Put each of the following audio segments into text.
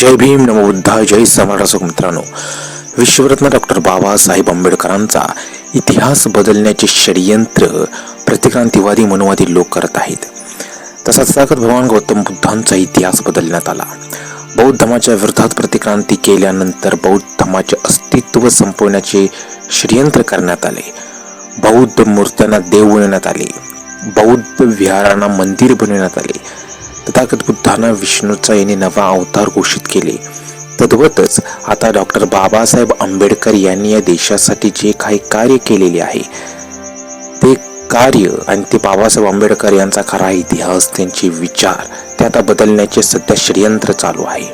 जय भीम नमो बुद्धा जय सम्राट मित्रांनो. विश्वरत्न डॉक्टर बाबासाहेब आंबेडकरांचा इतिहास बदलण्याचे षडयंत्र प्रतिक्रांतीवादी मनुवादी लोक करत आहेत. तसाच सागत भगवान गौतम बुद्धांचा इतिहास बदलण्यात आला. बौद्ध धर्माच्या विरोधात प्रतिक्रांती केल्यानंतर बौद्ध धर्माचे अस्तित्व संपवण्याचे षडयंत्र करण्यात आले. बौद्ध मूर्त्यांना देव बनवण्यात आले. बौद्ध विहारांना मंदिर बनवण्यात आले. तथागत बुद्धांना विष्णूचा यांनी नवा अवतार घोषित केले. तद्वतच आता डॉक्टर बाबासाहेब आंबेडकर यांनी या देशासाठी जे काही कार्य केलेले आहे ते कार्य आणि ते बाबासाहेब आंबेडकर यांचा खरा इतिहास त्यांचे विचार ते आता बदलण्याचे सध्या षडयंत्र चालू आहे.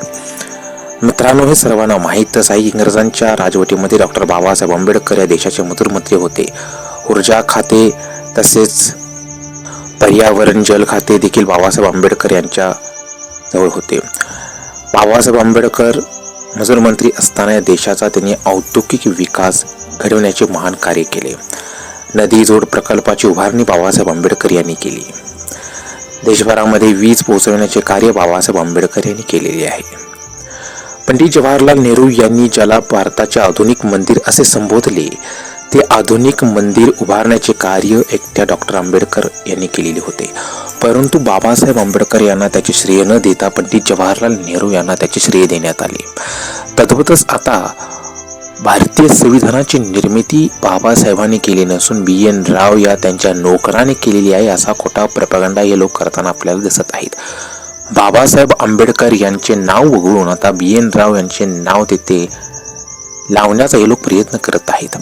मित्रांनो हे सर्वांना माहीतच आहे इंग्रजांच्या राजवटीमध्ये डॉक्टर बाबासाहेब आंबेडकर या देशाचे मधुरमंत्री होते. ऊर्जा खाते तसेच पर्यावरण जल खाते देखील बाबासाहेब आंबेडकर यांच्या जवळ होते. बाबासाहेब आंबेडकर मजूर मंत्री असताना या देशाचा त्यांनी औद्योगिक विकास घडवण्याचे महान कार्य केले. नदी जोड प्रकल्पाची उभारणी बाबासाहेब आंबेडकर यांनी केली. देशभरामध्ये वीज पोहोचवण्याचे कार्य बाबासाहेब आंबेडकर यांनी केलेले आहे. पंडित जवाहरलाल नेहरू यांनी ज्याला भारताचे आधुनिक मंदिर असे संबोधले ते आधुनिक मंदिर उभारण्याचे कार्य एकट्या डॉक्टर आंबेडकर यांनी केलेले होते. परंतु बाबासाहेब आंबेडकर यांना त्याचे श्रेय न देता पंडित जवाहरलाल नेहरू यांना त्याचे श्रेय देण्यात आले. तद्वतच आता भारतीय संविधानाची निर्मिती बाबासाहेबांनी केली नसून बी एन राव या त्यांच्या नोकराने केलेली आहे असा खोटा प्रपगंडा हे लोक करताना आपल्याला दिसत आहेत. बाबासाहेब आंबेडकर यांचे नाव वगळून आता बी एन राव यांचे नाव तेथे लावण्याचा हे लोक प्रयत्न करत आहेत.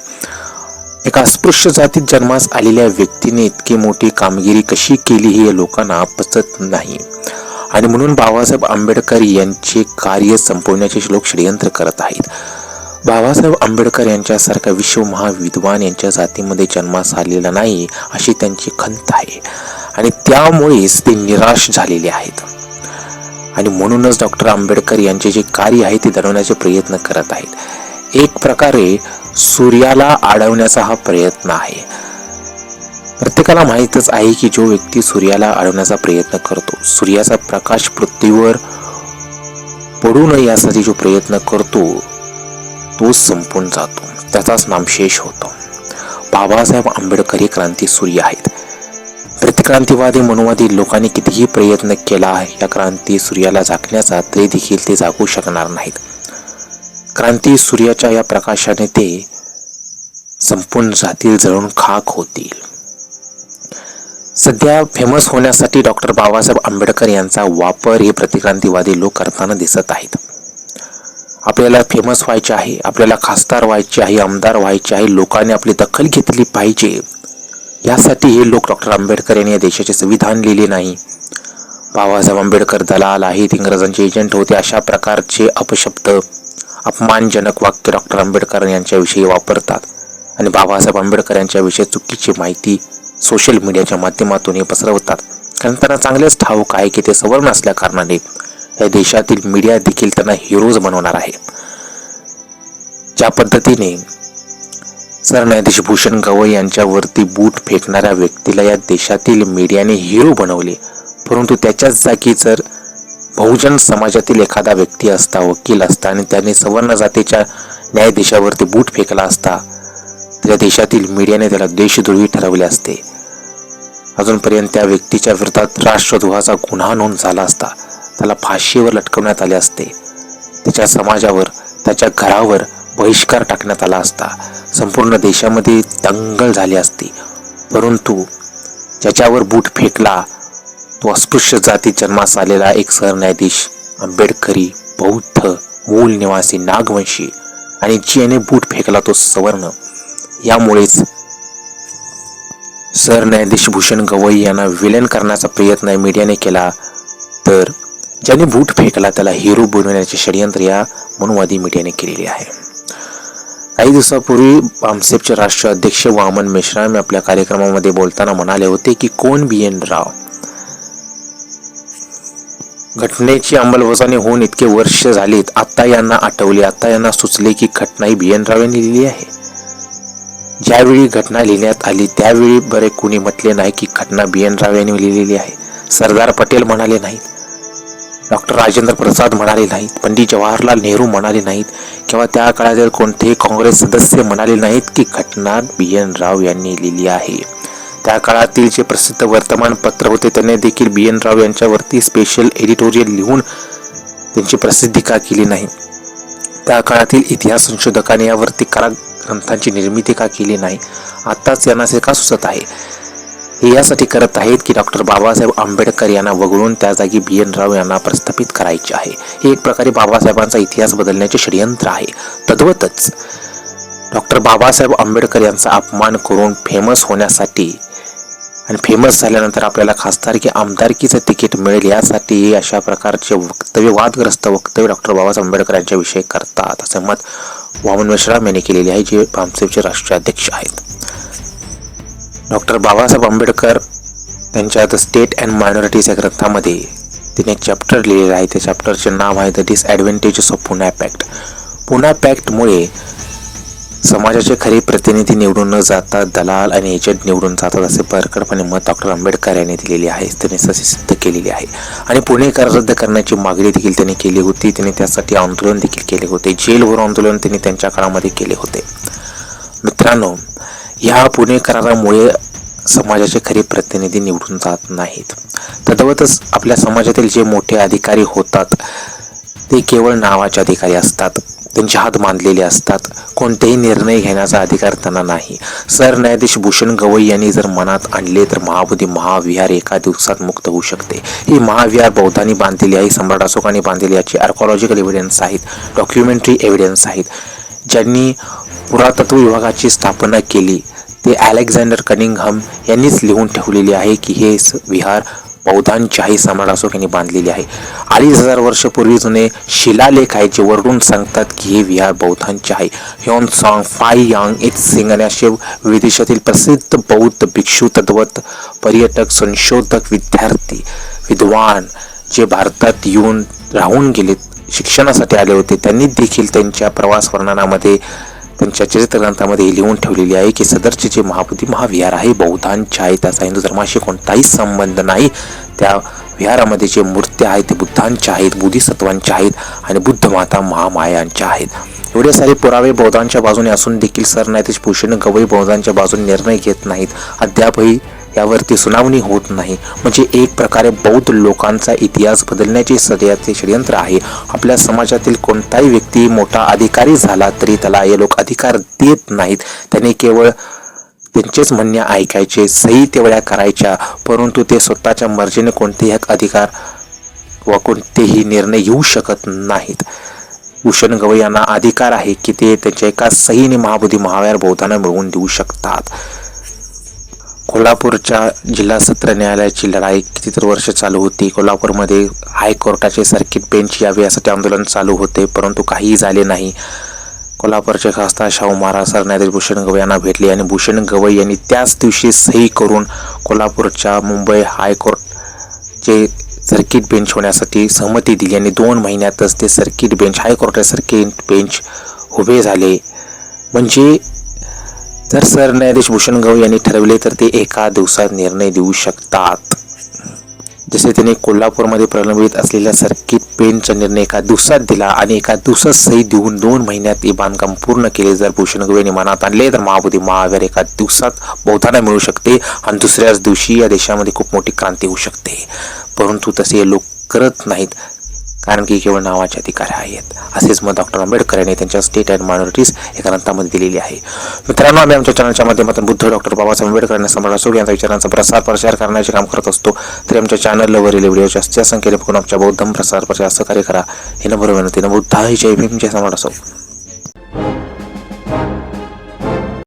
एका अस्पृश्य जातीत जन्मास आलेल्या व्यक्तीने इतकी मोठी कामगिरी कशी केली हे लोकांना पचत नाही. आणि म्हणून बाबासाहेब आंबेडकर यांचे कार्य संपवण्याचे लोक षडयंत्र करत आहेत. बाबासाहेब आंबेडकर यांच्यासारखा विश्व महाविद्वान यांच्या जातीमध्ये जन्मास आलेला नाही अशी त्यांची खंत आहे. आणि त्यामुळेच ते निराश झालेले आहेत. आणि म्हणूनच डॉक्टर आंबेडकर यांचे जे कार्य आहे ते दडवण्याचे प्रयत्न करत आहेत. एक प्रकारे सूर्याला अडवण्याचा हा प्रयत्न आहे. प्रत्येकाला माहीतच आहे की जो व्यक्ती सूर्याला अडवण्याचा प्रयत्न करतो सूर्याचा प्रकाश पृथ्वीवर पडू नये यासाठी जो प्रयत्न करतो तो संपून जातो. त्याचाच नामशेष होतो. बाबासाहेब आंबेडकर हे क्रांती सूर्य आहेत. प्रतिक्रांतीवादी मनोवादी लोकांनी कितीही प्रयत्न केला या क्रांती सूर्याला झाकण्याचा तरी देखील ते झाकू शकणार नाहीत. क्रांती सूर्याच्या या प्रकाशाने ते संपूर्ण जातील जळून खाक होतील. सध्या फेमस होण्यासाठी डॉक्टर बाबासाहेब आंबेडकर यांचा वापर हे प्रतिक्रांतीवादी लोक करताना दिसत आहेत. आपल्याला फेमस व्हायचे आहे आपल्याला खासदार व्हायचे आहे आमदार व्हायचे आहे लोकांनी आपली दखल घेतली पाहिजे. यासाठी हे लोक डॉक्टर आंबेडकर यांनी या देशाचे संविधान लिहिले नाही. बाबासाहेब आंबेडकर दलाल आहेत इंग्रजांचे एजंट होते अशा प्रकारचे अपशब्द अपमानजनक वाक्य डॉक्टर आंबेडकर यांच्याविषयी वापरतात. आणि बाबासाहेब आंबेडकर यांच्याविषयी चुकीची माहिती सोशल मीडियाच्या माध्यमातून हे पसरवतात. कारण त्यांना चांगलेच ठाऊक आहे की ते सवर्ण असल्या कारणाने या देशातील मीडिया देखील त्यांना हिरोज बनवणार आहे. ज्या पद्धतीने सरन्यायाधीश भूषण गवई यांच्यावरती बूट फेकणाऱ्या व्यक्तीला या देशातील मीडियाने हिरो बनवले परंतु त्याच्याच जागी जर बहुजन समाजातील एखादा व्यक्ती असता वकील असता आणि त्याने सवर्ण जातीच्या न्यायाधीशावरती बूट फेकला असता त्या देशातील मीडियाने त्याला देशद्रोही ठरवले असते. अजूनपर्यंत त्या व्यक्तीच्या विरोधात राष्ट्रद्रोहाचा गुन्हा नोंद झाला असता त्याला फाशीवर लटकवण्यात आले असते. त्याच्या समाजावर त्याच्या घरावर बहिष्कार टाकण्यात आला असता. संपूर्ण देशामध्ये दंगल झाली असती. परंतु ज्याच्यावर बूट फेकला तो अस्पृश्य जाती जन्मास आलेला एक सरन्यायाधीश आंबेडकरी बौद्ध मूल निवासी नागवंशी आणि ज्याने बूट फेकला तो सवर्ण. यामुळेच सरन्यायाधीश भूषण गवई यांना विलन करण्याचा प्रयत्न मीडियाने केला तर ज्याने बूट फेकला त्याला हिरो बनवण्याचे षडयंत्र या मनुवादी मीडियाने केलेले आहे. काही दिवसापूर्वी आमसेपचे राष्ट्रीय अध्यक्ष वामन मेश्राम आपल्या कार्यक्रमामध्ये बोलताना म्हणाले होते की कोण बी एन राव? घटनेची अंमलबजावणी होऊन इतके वर्ष झालीत. आत्ता यांना आठवले. आत्ता यांना सुचले की घटना ही बी. एन. यांनी लिहिली आहे. ज्यावेळी घटना लिहिण्यात आली त्यावेळी बरे कुणी म्हटले नाही की घटना बी. राव यांनी लिहिलेली आहे. सरदार पटेल म्हणाले नाहीत. डॉक्टर राजेंद्र प्रसाद म्हणाले नाहीत. पंडित जवाहरलाल नेहरू म्हणाले नाहीत. किंवा त्या काळातील कोणतेही काँग्रेस सदस्य म्हणाले नाहीत की घटना बी. एन. राव यांनी लिहिली आहे. त्या काळातील जे प्रसिद्ध वर्तमानपत्र होते त्यांनी देखील बी एन राव यांच्यावरती स्पेशल एडिटोरियल लिहून त्यांची प्रसिद्धी का केली नाही? त्या काळातील इतिहास संशोधकाने यावरती कला ग्रंथांची निर्मिती का केली नाही? आत्ताच यांना असे का सुचत आहे? हे यासाठी करत आहेत की डॉक्टर बाबासाहेब आंबेडकर यांना वगळून त्या जागी बी एन राव यांना प्रस्थापित करायचे आहे. हे एक प्रकारे बाबासाहेबांचा इतिहास बदलण्याचे षडयंत्र आहे. तद्वतच डॉक्टर बाबासाहेब आंबेडकर यांचा अपमान करून फेमस होण्यासाठी आणि फेमस झाल्यानंतर आपल्याला खासदारकी आमदारकीचं तिकीट मिळेल यासाठी अशा प्रकारचे वक्तव्य वादग्रस्त वक्तव्य डॉक्टर बाबासाहेब आंबेडकर यांच्याविषयी करतात. असे मत वामन मेश्राम यांनी केलेले आहे जे भामसेवचे राष्ट्रीय अध्यक्ष आहेत. डॉक्टर बाबासाहेब आंबेडकर त्यांच्या द स्टेट अँड मायनॉरिटीज या ग्रंथामध्ये तिने एक चॅप्टर लिहिलेलं आहे. त्या चॅप्टरचे नाव आहे the disadvantages of Poona pact Poona पॅक्टमुळे समाजाचे खरे प्रतिनिधी निवडून न जाता दलाल आणि एजंट निवडून जातात असे परकडपणे मत डॉक्टर आंबेडकर यांनी दिलेले आहे. त्यांनी तसे सिद्ध केलेली आहे. आणि पुणे कर रद्द करण्याची मागणी देखील त्यांनी केली होती. त्यांनी त्यासाठी आंदोलन देखील केले होते. जेलभर आंदोलन त्यांनी त्यांच्या काळामध्ये केले होते. मित्रांनो ह्या पुणे करारामुळे समाजाचे खरे प्रतिनिधी निवडून जात नाहीत. तद्वतच आपल्या समाजातील जे मोठे अधिकारी होतात ते केवळ नावाचे अधिकारी असतात. त्यांचे हात बांधलेले असतात. कोणतेही निर्णय घेण्याचा अधिकार त्यांना नाही. सरन्यायाधीश भूषण गवई यांनी जर मनात आणले तर महाबोधी महाविहार एका दिवसात मुक्त होऊ शकते. ही महाविहार बौद्धांनी बांधलेली आहे सम्राट अशोकाने बांधलेली याची आर्कॉलॉजिकल एव्हिडन्स आहेत डॉक्युमेंटरी एव्हिडन्स आहेत. ज्यांनी पुरातत्व विभागाची स्थापना केली ते अलेक्झांडर कनिंगहम यांनीच लिहून ठेवलेली आहे की हे स- विहार बौद्धांच्याही आहे सम्राट अशोक यांनी आहे. अडीच हजार वर्षपूर्वी जुने शिलालेख आहे जे वरडून सांगतात की हे विहार बौद्धांचे आहे. ह्योन सॉंग फाय यांग इत सिंग आणि असे विदेशातील प्रसिद्ध बौद्ध भिक्षू तद्वत पर्यटक संशोधक विद्यार्थी विद्वान जे भारतात येऊन राहून गेलेत शिक्षणासाठी आले होते त्यांनी देखील त्यांच्या प्रवास वर्णनामध्ये त्यांच्या चरित्रग्रंथामध्ये लिहून ठेवलेली आहे की सदरचे जे महाबुद्धी महाविहार आहे बौद्धांच्या आहे त्याचा हिंदू धर्माशी कोणताही संबंध नाही. त्या विहारामध्ये जे मूर्त्या आहेत ते बुद्धांच्या आहेत बुद्धिसत्वांच्या आहेत आणि बुद्ध माता महामायांच्या आहेत. एवढे सारे पुरावे बौद्धांच्या बाजूने असून देखील सरन्यायाधीश भूषण गवई बौद्धांच्या बाजूने निर्णय घेत नाहीत. अद्यापही यावरती सुनावणी होत नाही. म्हणजे एक प्रकारे बौद्ध लोकांचा इतिहास बदलण्याचे सध्याचे षडयंत्र आहे. आपल्या समाजातील कोणताही व्यक्ती मोठा अधिकारी झाला तरी त्याला हे लोक अधिकार देत नाहीत. त्यांनी केवळ त्यांचेच म्हणणे ऐकायचे सही तेवढ्या करायच्या परंतु ते स्वतःच्या मर्जीने कोणतेही हक अधिकार व कोणतेही निर्णय घेऊ शकत नाहीत. भूषण गवई यांना अधिकार आहे की ते त्यांच्या एका सहीने महाबोधी महाव्यार बौद्धांना मिळवून देऊ शकतात. कोल्हापूरच्या जिल्हा सत्र न्यायालयाची लढाई कितीतरी वर्ष चालू होती. कोल्हापूरमध्ये हायकोर्टाचे सर्किट बेंच यावे यासाठी आंदोलन चालू होते परंतु काहीही झाले नाही. कोल्हापूरचे खासदार शाहू महाराज सरन्यायाधीश भूषण गवई यांना भेटले आणि भूषण गवई यांनी त्याच दिवशी सही करून कोल्हापूरच्या मुंबई हायकोर्टचे सर्किट बेंच होण्यासाठी सहमती दिली आणि दोन महिन्यातच ते सर्किट बेंच हायकोर्टाचे सर्किट बेंच उभे झाले. म्हणजे जर सरन्यायाधीश भूषण गवई यांनी ठरवले तर ते एका दिवसात निर्णय देऊ शकतात. जसे त्यांनी कोल्हापूरमध्ये प्रलंबित असलेल्या सर्किट पेनचा निर्णय एका दिवसात दिला आणि एका दिवसात सही देऊन दोन महिन्यात हे बांधकाम पूर्ण केले. जर भूषण यांनी मनात आणले तर महाबोधी महावीर एका दिवसात बौद्धांना मिळू शकते आणि दुसऱ्याच दिवशी या देशामध्ये खूप मोठी क्रांती होऊ शकते. परंतु तसे लोक करत नाहीत. कारण की केवळ नावाचे अधिकार आहेत. असेच मत डॉक्टर आंबेडकर यांनी त्यांच्या स्टेट अँड मायनॉरिटीज या ग्रंथामध्ये दिलेली आहे. मित्रांनो आम्ही आमच्या चॅनलच्या माध्यमातून बुद्ध डॉक्टर बाबासाहेब आंबेडकर यांना सम्राट अशोक यांच्या विचारांचा प्रसार प्रचार करण्याचे काम करत असतो. तरी आमच्या चॅनलवरील व्हिडिओ जास्तीत संख्येने बघून आमच्या बौद्ध प्रसार प्रचार सहकार्य करा. हे नंबर विनंती. न बुद्धाही जय भीम. जय सम्राट असो